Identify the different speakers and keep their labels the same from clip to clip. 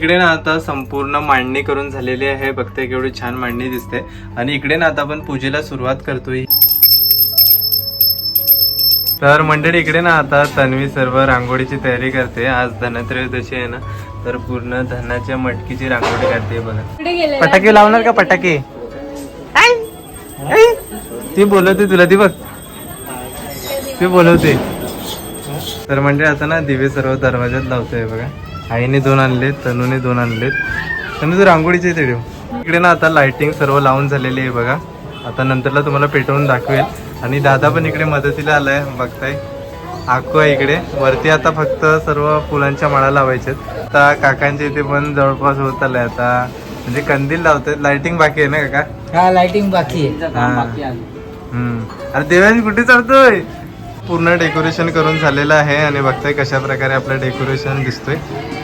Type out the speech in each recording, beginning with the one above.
Speaker 1: इकडे ना आता संपूर्ण मांडणी करून झालेली आहे. बघते केवढी छान मांडणी दिसते. आणि इकडे ना आता आपण पूजेला सुरुवात करतोय. तर मंडळी इकडे ना आता तन्वी सर्व रांगोळीची तयारी करते. आज धनत्रयोदशी आहे ना तर पूर्ण धनाच्या मटकीची रांगोळी करते बघा. पटाके लावणार का पटाके. ती बोलवते तुला ती बघ. ती बोलवते. तर म्हणजे आता ना दिवे सर्व दरवाज्यात लावतोय बघा. आईने दोन आणलेत तनूने दोन आणलेत. तनू तू रांगोळीचे ते इकडे ना आता लाइटिंग सर्व लावून झालेली आहे बघा. आता नंतरला तुम्हाला पेटवून दाखवेल. आणि दादा पण इकडे मदतीला आलाय बघताय. आकू आहे इकडे. वरती आता फक्त सर्व फुलांच्या माळा लावायच्यात. आता काकांच्या इथे पण जवळपास होत आलंय आता. म्हणजे कंदील लावतात. लाइटिंग बाकी आहे ना काका?
Speaker 2: हा लाइटिंग बाकी आहे.
Speaker 1: हा. हम्म. अरे देवांश कुठे चालतोय? पूर्ण डेकोरेशन करून झालेलं आहे आणि बघताय कशा प्रकारे आपलं डेकोरेशन दिसतोय.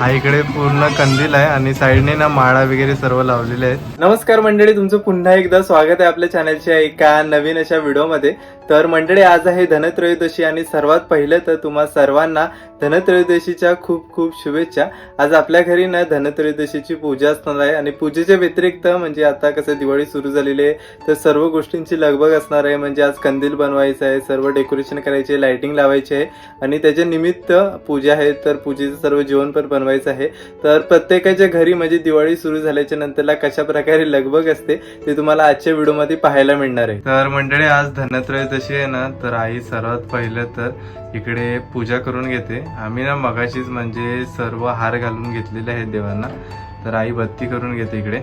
Speaker 1: हा इकडे पूर्ण कंदील आहे आणि साईडने ना माळा वगैरे सर्व लावलेले आहेत. नमस्कार मंडळी तुमचं पुन्हा एकदा स्वागत आहे आपल्या चॅनलच्या एका नवीन अशा व्हिडिओमध्ये. तर मंडळी आज आहे धनत्रयोदशी आणि सर्वात पहिलं तर तुम्हा सर्वांना धनत्रयोदशीच्या खूप खूप शुभेच्छा. आज आपल्या घरी ना धनत्रयोदशीची पूजा असणार आहे आणि पूजेच्या व्यतिरिक्त म्हणजे आता कसं दिवाळी सुरू झालेली आहे तर सर्व गोष्टींची लगबग असणार आहे. म्हणजे आज कंदील बनवायचं आहे सर्व डेकोरेशन करायचे लाइटिंग लावायची आहे. आणि त्याच्या निमित्त पूजा आहे तर पूजेचं सर्व जेवण पण बनवायचं आहे. तर प्रत्येकाच्या घरी म्हणजे दिवाळी सुरू झाल्याच्या नंतरला कशा प्रकारे लगबग असते ते तुम्हाला आजच्या व्हिडिओमध्ये पाहायला मिळणार आहे. तर मंडळी आज धनत्रयोदशी आहे ना तर आई सर्वात पहिलं तर इकडे पूजा करून घेते. आम्ही ना मगाशीच म्हणजे सर्व हार घालून घेतलेले आहेत देवांना. तर आई बत्ती करून घेते इकडे.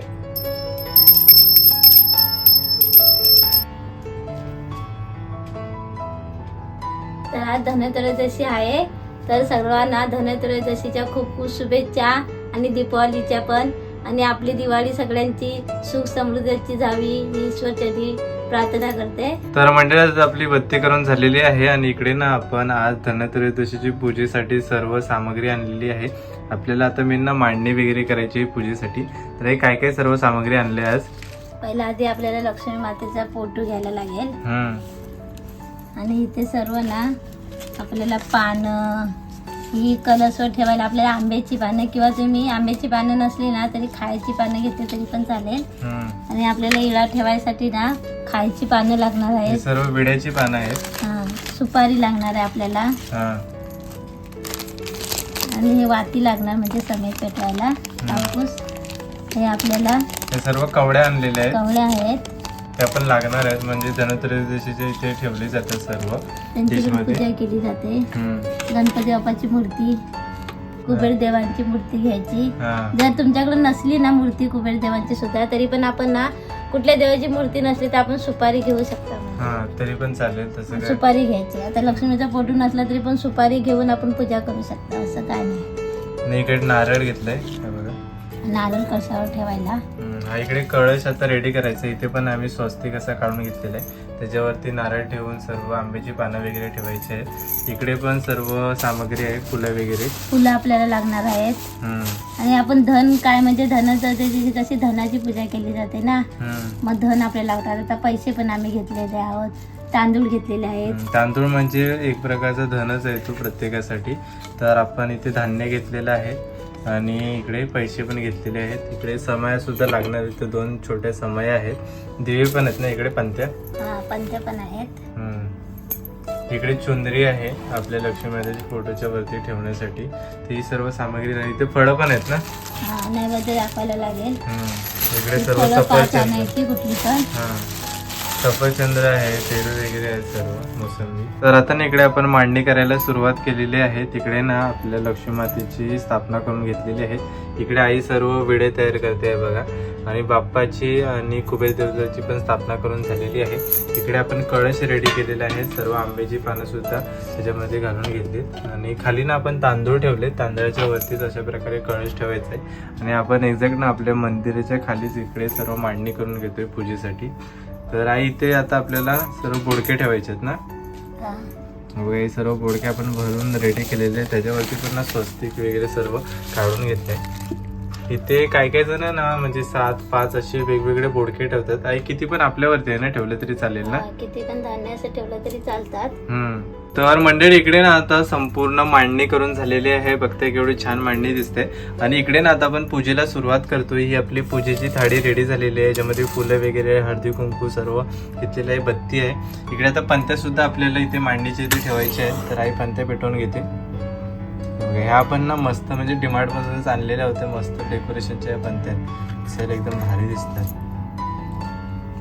Speaker 3: आज धनत्रयोदशी आहे. तर सर्वांना धनत्रयोदशीच्या खूप खूप शुभेच्छा आणि दीपावलीच्या पण. आणि आपली दिवाळी सगळ्यांची सुख समृद्धीची जावी ही ईश्वरचरणी प्रार्थना करते.
Speaker 1: तर मंडळी आज आपली बत्ती करून झालेली आहे आणि इकडे ना आपण आज धनत्रयोदशीची पूजेसाठी सर्व सामग्री आणलेली आहे. आपल्याला आता मी ना मांडणी वगैरे करायची आहे पूजेसाठी. तर हे काय काय सर्व सामग्री आणले आज?
Speaker 3: पहिला आधी आपल्याला लक्ष्मी मातेचा फोटो घ्यायला लागेल. आणि इथे सर्व ना आपल्याला पानं ही कलसवर ठेवायला आपल्याला आंब्याची पानं किंवा तुम्ही आंब्याची पानं नसली ना तरी खायची पानं घेतली तरी पण चालेल. आणि आपल्याला इळा ठेवायसाठी ना खायची पानं लागणार आहेत.
Speaker 1: सर्व विड्याची पानं आहेत.
Speaker 3: हा सुपारी लागणार आहे आपल्याला.
Speaker 1: हा.
Speaker 3: आणि हे वाती लागणार म्हणजे समेत पेटवायला. कापूस. हे आपल्याला
Speaker 1: सर्व कवड्या आणलेल्या आहेत.
Speaker 3: कवड्या आहेत.
Speaker 1: त्या पण लागणार आहेत. म्हणजे धनत्रयोदशीच्या इथे ठेवली जातात सर्व
Speaker 3: त्यांची पण? पूजा केली जाते.
Speaker 1: हम्म.
Speaker 3: गणपती बाप्पाची मूर्ती कुबेर देवांची मूर्ती घ्यायची.
Speaker 1: हा.
Speaker 3: जर तुमच्याकडे नसली ना मूर्ती कुबेर देवांची सुद्धा तरी पण आपण ना कुठल्या देवाची मूर्ती नसली तर आपण सुपारी घेऊ शकता.
Speaker 1: हा तरी पण चालेल तसं काय.
Speaker 3: सुपारी घ्यायची. आता लक्ष्मीचा फोटो नसला तरी पण सुपारी घेऊन आपण पूजा करू शकता. असं काय नाही.
Speaker 1: आणि इकडे नारळ घेतलंय. हे
Speaker 3: नारळ कशावर ठेवायला?
Speaker 1: हा इकडे कळश आता रेडी करायचं. इथे पण आम्ही स्वस्तिक असा काढून घेतलेला आहे. त्याच्यावरती नारळ ठेवून सर्व आंब्याची पानं वगैरे ठेवायची इकडे पण सर्व सामग्री आहे फुलं वगैरे.
Speaker 3: फुलं आपल्याला लागणार आहेत. आणि आपण धन काय म्हणजे धन चतुर्थीची कशी धनाची पूजा केली जाते ना मग धन आपल्याला लागतात आता पैसे पण आम्ही घेतलेले आहोत. तांदूळ घेतलेले आहेत.
Speaker 1: तांदूळ म्हणजे एक प्रकारचा धनच आहे तो प्रत्येकासाठी. तर आपण इथे धान्य घेतलेलं आहे. आणि इकडे पैसे पण घेतलेले आहेत. इकडे समया सुद्धा लागणार इथे दोन छोट्या समय आहेत. दिवे पण आहेत ना इकडे पंत्या?
Speaker 3: हा पंत्या पण आहेत.
Speaker 1: इकडे चुंदरी आहे आपल्या लक्ष्मी मातेच्या फोटोच्या वरती ठेवण्यासाठी. ती सर्व सामग्री आहे. इथे फळं पण आहेत ना?
Speaker 3: नैवेद्य दाखवायला लागेल.
Speaker 1: इकडे सर्व सफरचंद
Speaker 3: आणायची कुठली पण.
Speaker 1: हा. सफरचंद्र आहे पेरू वगैरे आहेत सर्व मोसंबी. तर आता ना इकडे आपण मांडणी करायला सुरुवात केलेली आहे. तिकडे ना आपल्या लक्ष्मी मातेची स्थापना करून घेतलेली आहे. इकडे आई सर्व विडे तयार करते आहे बघा. आणि बाप्पाची आणि कुबेर देवताची पण स्थापना करून झालेली आहे. इकडे आपण कळश रेडी केलेले आहे. सर्व आंब्याची पानं सुद्धा त्याच्यामध्ये घालून घेतलीत आणि खाली ना आपण तांदूळ ठेवले तांदळाच्या वरतीच अशा प्रकारे कळश ठेवायचा आहे. आणि आपण एक्झॅक्ट ना आपल्या मंदिराच्या खालीच इकडे सर्व मांडणी करून घेतोय पूजेसाठी. तर आई इथे आता आपल्याला सर्व बोडके ठेवायचे आहेत ना?
Speaker 3: हा.
Speaker 1: वगैरे हे सर्व बोडके आपण भरून रेडी केलेले त्याच्यावरती पण ना स्वस्तिक वगैरे सर्व काढून घेतलंय इथे काय काय जण ना म्हणजे सात पाच असे वेगवेगळे बोडके ठेवतात. आई किती पण आपल्यावरती आहे ना ठेवलं तरी चालेल ना?
Speaker 3: किती पण धान्य असं ठेवलं तरी चालतात.
Speaker 1: हम्म. तर मंडळी इकडे ना आता संपूर्ण मांडणी करून झालेली आहे. बघताय केवढी छान मांडणी दिसते. आणि इकडे ना आता आपण पूजेला सुरुवात करतोय. ही आपली पूजेची थाळी रेडी झालेली आहे. ज्यामध्ये फुलं वगैरे हळदी कुंकू सर्व घेतलेलं आहे बत्ती आहे. इकडे आता पंत्या सुद्धा आपल्याला इथे मांडणीचे इथे ठेवायचे आहेत. तर आई पंत्या पेटवून घेते. ह्या आपण ना मस्त म्हणजे डिमार्ट मधूनच आणलेल्या होत्या मस्त डेकोरेशनच्या पंत्या सर एकदम भारी दिसतात.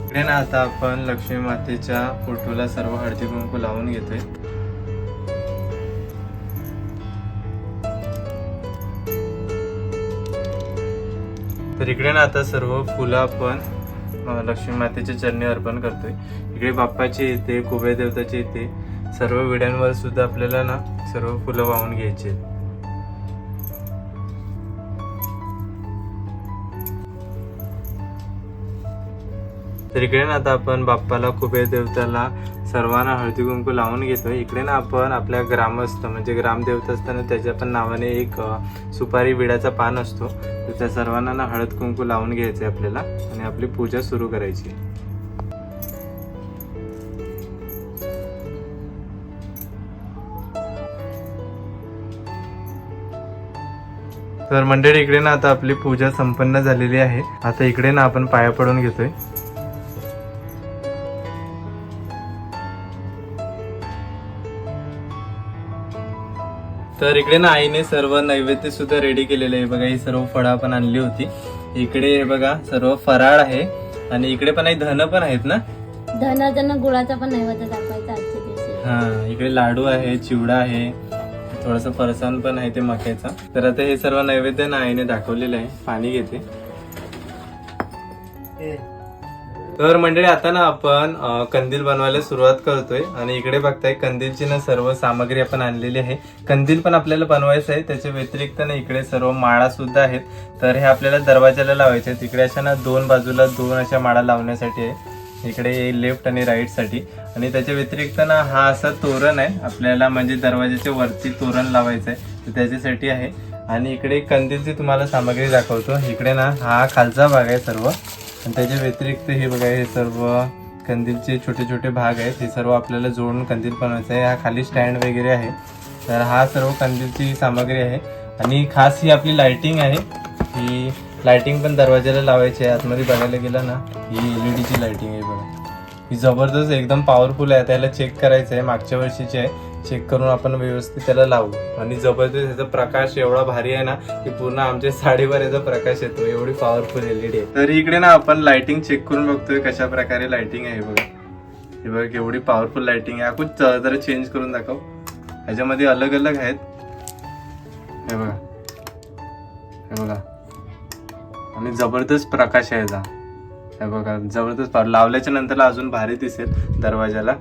Speaker 1: इकडे ना आता आपण लक्ष्मी मातेच्या फोटोला सर्व हळदी कुंकू लावून घेतोय. तर इकडे ना आता सर्व फुलं आपण लक्ष्मी मातेच्या चरणी अर्पण करतोय. इकडे बाप्पाची येते कुबेर देवताची येते. सर्व विड्यांवर सुद्धा आपल्याला ना सर्व फुलं वाहून घ्यायची आहेत. तर इकडे ना आता आपण बाप्पाला कुबेर देवताला सर्वांना हळदी कुंकू लावून घेतोय. इकडे ना आपण आपल्या ग्रामस्थ म्हणजे ग्रामदेवता असताना त्याच्या पण नावाने एक सुपारी विड्याचा पान असतो. तर त्या सर्वांना ना हळद कुंकू लावून घ्यायचंय आपल्याला आणि आपली पूजा सुरू करायची. तर मंडळी इकडे ना आता आपली पूजा संपन्न झालेली आहे. आता इकडे ना आपण पाया पडून घेतोय. तर इकडे ना आईने सर्व नैवेद्य सुद्धा रेडी केलेले आहे. बघा ही सर्व फळं आपण आणली होती. इकडे हे बघा सर्व फराळ आहे. आणि इकडे पण काही धन पण आहेत ना?
Speaker 3: धन धन गुळाचा पण नैवेद्य दाखवायचा
Speaker 1: हा इकडे लाडू आहे चिवडा आहे. थोडस फरसाण पण आहे ते मक्याचा. तर आता हे सर्व नैवेद्य ना आईने दाखवलेलं आहे. पाणी घेते. तर मंडळी आता ना आपण कंदील बनवायला सुरुवात करतोय. आणि इकडे बघताय कंदीलची ना सर्व सामग्री आपण आणलेली आहे. कंदील पण आपल्याला बनवायचं आहे. त्याच्या व्यतिरिक्त ना इकडे सर्व माळा सुद्धा आहेत. तर हे आपल्याला दरवाजाला लावायचे आहेत. इकडे अशा ना दोन बाजूला दोन अशा माळा लावण्यासाठी आहे. इकडे लेफ्ट आणि राईटसाठी. आणि त्याच्या व्यतिरिक्त ना हा असा तोरण आहे. आपल्याला म्हणजे दरवाजाच्या वरती तोरण लावायचं आहे. तर त्याच्यासाठी आहे. आणि इकडे कंदीलची तुम्हाला सामग्री दाखवतो. इकडे ना हा खालचा भाग आहे सर्व. आणि त्याच्या व्यतिरिक्त हे बघा हे सर्व कंदीलचे छोटे छोटे भाग आहेत. हे सर्व आपल्याला जोडून कंदील बनवायचं आहे. हा खाली स्टँड वगैरे आहे. तर हा सर्व कंदीलची सामग्री आहे. आणि खास ही आपली लाइटिंग आहे. ही लाइटिंग पण दरवाजाला लावायची आहे. आतमध्ये बघायला गेलं ना ही एल ई डीची लाइटिंग आहे बघा. ही जबरदस्त एकदम पॉवरफुल आहे. त्याला चेक करायचं आहे. मागच्या वर्षीची आहे. चेक करून आपण व्यवस्थित त्याला लावू. आणि जबरदस्त याचा प्रकाश एवढा भारी आहे ना की पूर्ण आमच्या साडीवर याचा प्रकाश येतो एवढी पॉवरफुल एलईडी आहे. तर इकडे ना आपण लाइटिंग चेक करून बघतोय कशा प्रकारे लाइटिंग आहे बघा. हे बघा एवढी पॉवरफुल लाइटिंग आहे. आपण जरा चेंज करून दाखव. ह्याच्यामध्ये अलग अलग आहेत. हे बघा. हे बघा. आणि जबरदस्त प्रकाश आहे याचा. हे बघा जबरदस्त पा- लावल्याच्या नंतर अजून भारी दिसेल दरवाजाला.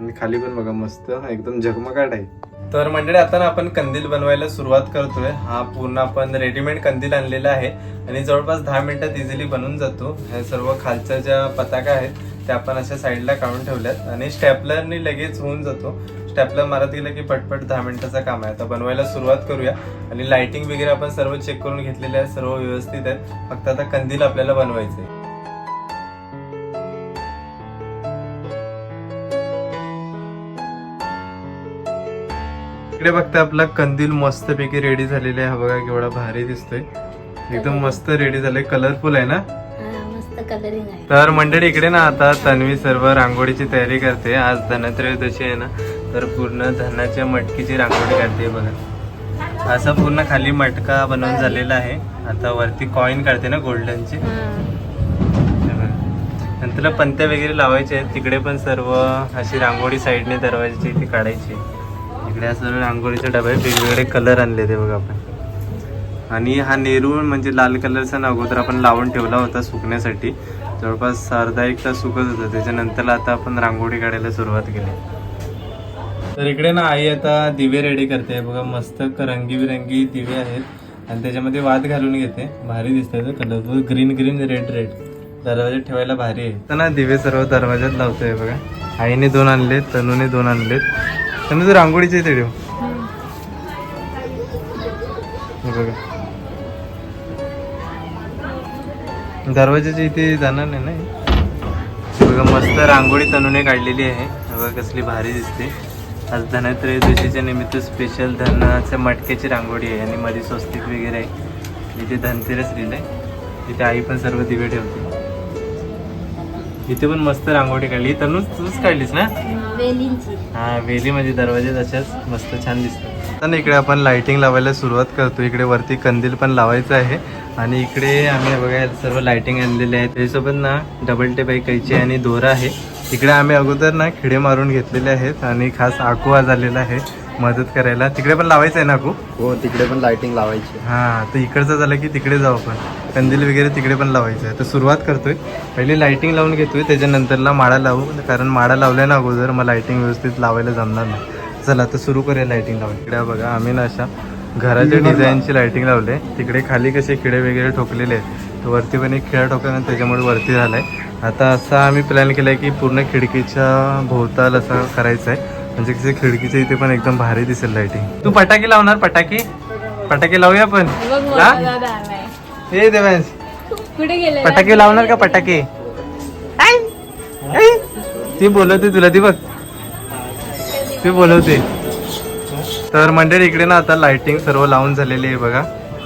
Speaker 1: आणि खाली पण बघा मस्त. एकदम झगमगाट आहे. तर मंडळी आता ना आपण कंदील बनवायला सुरुवात करतोय. हा पूर्ण आपण रेडीमेड कंदील आणलेला आहे. आणि जवळपास दहा मिनिटात इझिली बनून जातो. हे सर्व खालच्या ज्या पताका आहेत त्या आपण अशा साईडला काढून ठेवल्यात. आणि स्टॅपलरनी लगेच होऊन जातो. स्टॅपलर मारत गेलं की पटपट दहा मिनिटाचं काम आहे. आता बनवायला सुरुवात करूया. आणि लाइटिंग वगैरे आपण सर्व चेक करून घेतलेले आहे सर्व व्यवस्थित आहेत. फक्त आता कंदील आपल्याला बनवायचं आहे इकडे बघता आपला कंदील मस्तपैकी रेडी झालेला आहे. हा बघा केवढा भारी दिसतोय. एकदम मस्त रेडी झालाय. कलरफुल आहे ना?
Speaker 3: हा, मस्त कलरिंग आहे.
Speaker 1: तर मंडळी इकडे ना आता तन्वी सर्व रांगोळीची तयारी करते. आज धनत्रयोदशी आहे ना तर पूर्ण धनाच्या मटकीची रांगोळी काढते बघा. असा पूर्ण खाली मटका बनवून झालेला आहे. आता वरती कॉईन काढते ना गोल्डनची. नंतर पंत्या वगैरे लावायचे आहेत. तिकडे पण सर्व अशी रांगोळी साईडने दरवाजाची इथे काढायची. इकडे असं सर्व रांगोळीचे डबे वेगवेगळे कलर आणले ते बघा आपण. आणि हा नेरूळ म्हणजे लाल कलरचा ना अगोदर आपण लावून ठेवला होता सुकण्यासाठी. जवळपास अर्धा एक तास सुकत होता. त्याच्यानंतर आता आपण रांगोळी काढायला सुरुवात केली. तर इकडे ना आई आता दिवे रेडी करते. बघा मस्त रंगीबिरंगी दिवे आहेत. आणि त्याच्यामध्ये वाद घालून घेते. भारी दिसतंय colour green green red red दरवाजा ठेवायला भारी आहे. तर ना दिवे सर्व दरवाज्यात लावतोय बघा. आईने दोन आणलेत तनूने दोन आणलेत. त्यांना तू रांगोळीचे इथे ठेव हे बघा. दरवाजाच्या इथे जाणार नाही ना बघा मस्त रांगोळी तनुने काढलेली आहे. बघा कसली भारी दिसते. आज धनत्रयोदशीच्या निमित्त स्पेशल धनाच्या मटक्याची रांगोळी आहे आणि मध्ये स्वस्तिक वगैरे आहे. इथे धनतेरस लिहिलंय तिथे आई पण सर्व दिवे ठेवते. इथे पण मस्त रांगोळी काढली. तनु तूच काढलीस ना?
Speaker 3: वेलींची.
Speaker 1: हा वेली म्हणजे दरवाजे तशाच मस्त छान दिसतात. आता इकडे आपण लाइटिंग लावायला सुरुवात करतो. इकडे वरती कंदील पण लावायचं आहे. आणि इकडे आम्ही बघा सर्व लाइटिंग आणलेले आहेत. त्याच्यासोबत ना डबल टेप आहे कैची आणि दोरा आहे. इकडे आम्ही अगोदर ना खिडे मारून घेतलेले आहेत. आणि खास आकुवा झालेला आहे. मदत करायला. तिकडे पण लावायचं आहे ना आकू
Speaker 2: हो तिकडे पण लाइटिंग लावायची.
Speaker 1: हा तर इकडचं झालं की तिकडे जाऊ आपण. कंदील वगैरे तिकडे पण लावायचं आहे तर सुरुवात करतोय. पहिली लाइटिंग लावून घेतोय त्याच्यानंतरला माळा लावू. कारण माळा लावल्या ना अगोदर मग लाइटिंग व्यवस्थित लावायला जमणार नाही. चला तर सुरू करूया लाइटिंग लावून. इकडे बघा आम्ही ना अशा घराच्या डिझाईनची लाइटिंग लावले तिकडे खाली कसे खिडे वगैरे ठोकलेले आहेत. तर वरती पण एक खिळा ठोकला त्याच्यामुळे वरती झालाय. आता असा आम्ही प्लॅन केलाय की पूर्ण खिडकीच्या भोवताल असं करायचं आहे म्हणजे कसे खिडकीच्या इथे पण एकदम भारी दिसेल लाइटिंग तू पटाकी लावणार? पटाकी पटाकी लावूया आपण हा? देवांश. पटाके लावणार का पटाके ती बोलवते तुला ती बघ. ती बोलवते. तर मंडळी इकडे ना आता लाइटिंग सर्व लावून झालेली आहे बघा.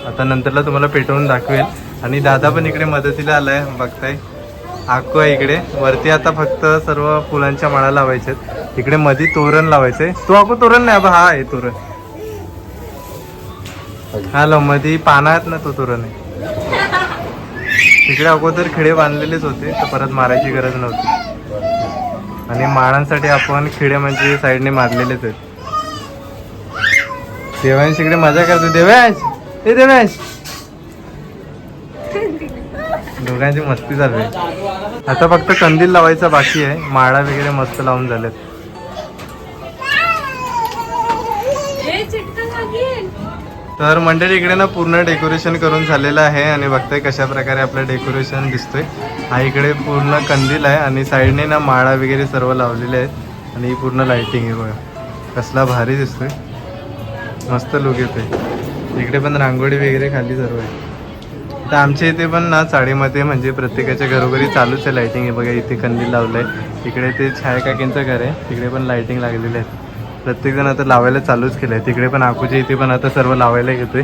Speaker 1: आता नंतरला तुम्हाला पेटवून दाखवेल. आणि दादा पण इकडे मदतीला आलाय बघताय. आकू आहे इकडे. वरती आता फक्त सर्व फुलांच्या माळा लावायच्यात. इकडे मध्ये तोरण लावायचंय. तो आकू तोरण नाही बा हा आहे तोरण. हा लो मध्ये पाना आहेत ना तो तोरण आहे. तिकडे अगोदर खिडे बांधलेलेच होते तर परत मारायची गरज नव्हती. आणि माळांसाठी आपण खिडे म्हणजे साईडने मारलेलेच आहेत. देवांश इकडे मजा करतो. देवांश हे देवांश दोघांची मस्ती चालू आहे. आता फक्त कंदील लावायचा बाकी आहे. माळा वगैरे मस्त लावून झालेत. तर मंडळी इकडे ना पूर्ण डेकोरेशन करून झालेलं आहे आणि बघताय कशा प्रकारे आपलं डेकोरेशन दिसतोय. हा इकडे पूर्ण कंदील आहे आणि साईडने ना माळा वगैरे सर्व लावलेले आहेत. आणि ही पूर्ण लाइटिंग आहे बघा. कसला भारी दिसतोय. मस्त लुक येतोय. इकडे पण रांगोळी वगैरे खाली सर्व आहे. तर आमच्या इथे पण ना चाळीमध्ये म्हणजे प्रत्येकाच्या घरोघरी चालूच आहे लाइटिंग आहे बघा इथे कंदील लावलंय. इकडे ते छायाकाकींचं घर आहे. तिकडे पण लाइटिंग लागलेली आहेत. प्रत्येक जण आता लावायला चालूच केलंय. तिकडे पण आकूच्या इथे पण आता सर्व लावायला घेतोय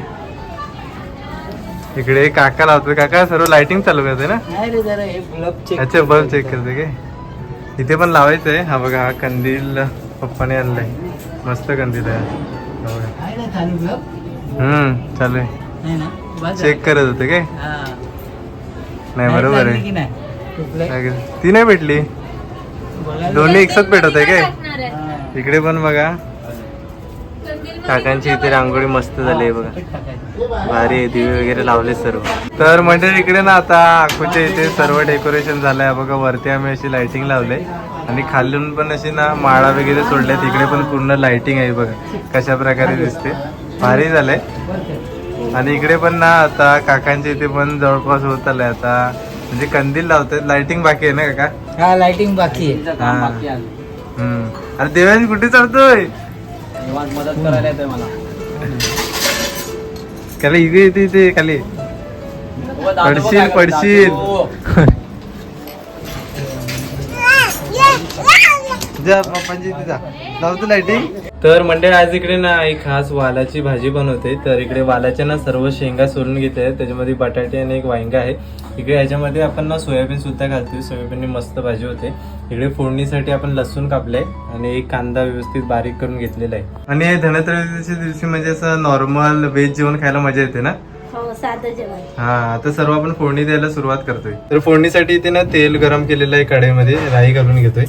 Speaker 1: इकडे काका लावतोय. काका सर्व लाइटिंग चालू करते ना? अच्छा बल्ब चेक करते काय? इथे पण लावायचं आहे. हा बघा हा कंदील पप्पाने आणलाय. मस्त कंदील आहे.
Speaker 2: आहे
Speaker 1: हम्म चालू आहे. चेक करत होते काय?
Speaker 2: हा.
Speaker 1: नाही बरोबर आहे? ती नाही भेटली. दोन्ही एकसाथ पेटत आहे. काय. इकडे पण बघा. काकांची इथे रांगोळी मस्त झाली आहे बघा. भारी आहे, दिवे वगैरे लावले सर्व. तर म्हणजे इकडे ना आता आखूच्या इथे सर्व डेकोरेशन झालंय. बघा वरती आम्ही अशी लाइटिंग लावले आणि खालून पण अशी ना माळा वगैरे सोडल्या तिकडे पण पूर्ण लाइटिंग आहे बघा. कशा प्रकारे दिसते. भारी झालंय. आणि इकडे पण ना आता काकांच्या इथे पण जवळपास होत आलंय आता. म्हणजे कंदील लावतात. लाइटिंग बाकी आहे ना काका?
Speaker 2: हा लाइटिंग बाकी आहे.
Speaker 1: हा. हम्म. अरे देवांश कुठे चालतोय?
Speaker 2: मदत करायला येतोय मला.
Speaker 1: खाली इथे इथे इथे खाली. पडशील पडशील. जा पप्पांची इथे जा. लावतो लाइटिंग तर मंडळ आज इकडे ना एक खास वालाची भाजी बनवते. तर इकडे वालाच्या ना सर्व शेंगा सोलून घेते आहेत. त्याच्यामध्ये बटाटे आणि एक वांगा आहे. इकडे याच्यामध्ये आपण ना सोयाबीन सुद्धा घालतोय. सोयाबीननी मस्त भाजी होते. इकडे फोडणीसाठी आपण लसूण कापलंय आणि एक कांदा व्यवस्थित बारीक करून घेतलेला आहे. आणि धनत्रयोदशीच्या दिवशी म्हणजे असं नॉर्मल व्हेज जेवण खायला मजा येते ना?
Speaker 3: हो साधं जेवण.
Speaker 1: हा आता सर्व आपण फोडणी द्यायला सुरुवात करतोय. तर फोडणीसाठी इथे ना तेल गरम केलेलं आहे कढईमध्ये. राई घालून घेतोय.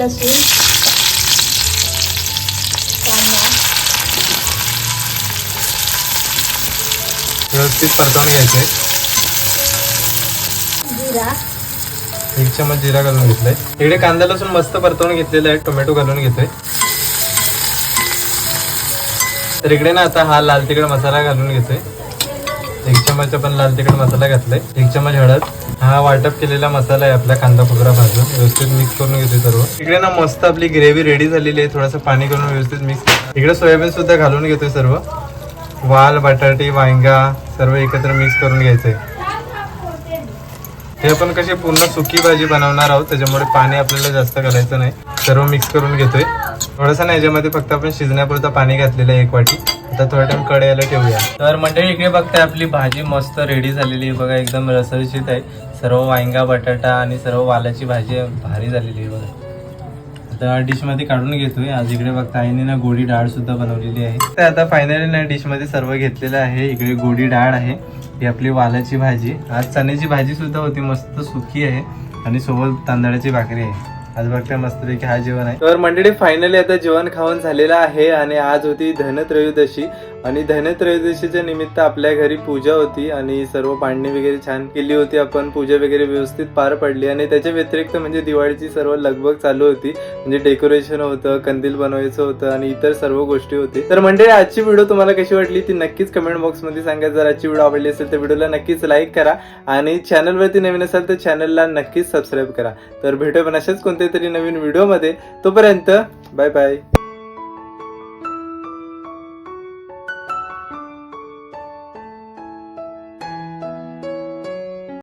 Speaker 3: लसूण कांदा
Speaker 1: व्यवस्थित परतवून घ्यायचंय
Speaker 3: जिरा.
Speaker 1: एक चमच जिरा घालून घेतलाय. इकडे कांदा लसूण मस्त परतवून घेतलेला आहे. टोमॅटो घालून घेतोय. तर इकडे ना आता हा लाल तिखट मसाला घालून घेतोय. एक चमच आपण लाल तिखट मसाला घातलाय. एक चमच हळद. हा वाटप केलेला मसाला आहे आपला कांदा खोबरा भाजून. व्यवस्थित मिक्स करून घेतो सर्व. इकडे ना मस्त आपली ग्रेव्ही रेडी झालेली आहे. थोडंसं पाणी करून व्यवस्थित मिक्स इकडे सोयाबीन सुद्धा घालून घेतोय सर्व. वाल बटाटे वांगा सर्व एकत्र मिक्स करून घ्यायचंय. हे आपण कशी पूर्ण सुकी भाजी बनवणार आहोत त्याच्यामुळे पाणी आपल्याला जास्त घालायचं नाही. सर्व मिक्स करून घेतोय. थोडंसं ना याच्यामध्ये फक्त आपण शिजण्यापुरतं पाणी घातलेलं आहे एक वाटी. आता थोडा टाइम कढईला ठेवूया. तर मंडळी इकडे बघताय आपली भाजी मस्त रेडी झालेली आहे. बघा एकदम रसरशीत आहे. सर्व वांगा बटाटा आणि सर्व वालाची भाजी भारी झालेली आहे बघा. आता डिशमध्ये काढून घेतोय. आज इकडे बघता आईने ना गोडी डाळ सुद्धा बनवलेली आहे. तर आता फायनली ना डिशमध्ये सर्व घेतलेलं आहे. इकडे गोडी डाळ आहे. ही आपली वालाची भाजी. आज चण्याची भाजी सुद्धा होती. मस्त सुकी आहे. आणि सोबत तांदळाची भाकरी आहे. आज बघता मस्तपैकी हा जेवण आहे. तर मंडळी फायनली आता जेवण खाऊन झालेलं आहे. आणि आज होती धनत्रयोदशी. आणि धनत्रयोदशीच्या निमित्त आपल्या घरी पूजा होती आणि सर्व पाणी वगैरे छान केली होती. आपण पूजा वगैरे व्यवस्थित पार पडली आणि त्याच्या व्यतिरिक्त म्हणजे दिवाळीची सर्व लगबग चालू होती. म्हणजे डेकोरेशन होतं कंदील बनवायचं होतं आणि इतर सर्व गोष्टी होती. तर मंडळी आजची व्हिडिओ तुम्हाला कशी वाटली ती नक्कीच कमेंट बॉक्समध्ये सांगा. जर आजची व्हिडिओ आवडली असेल तर व्हिडिओला नक्कीच लाईक करा आणि चॅनलवरती नवीन असाल तर चॅनलला नक्कीच सबस्क्राईब करा. तर भेटू पण अशाच कोणत्या तरी नवीन व्हिडिओमध्ये तोपर्यंत बाय बाय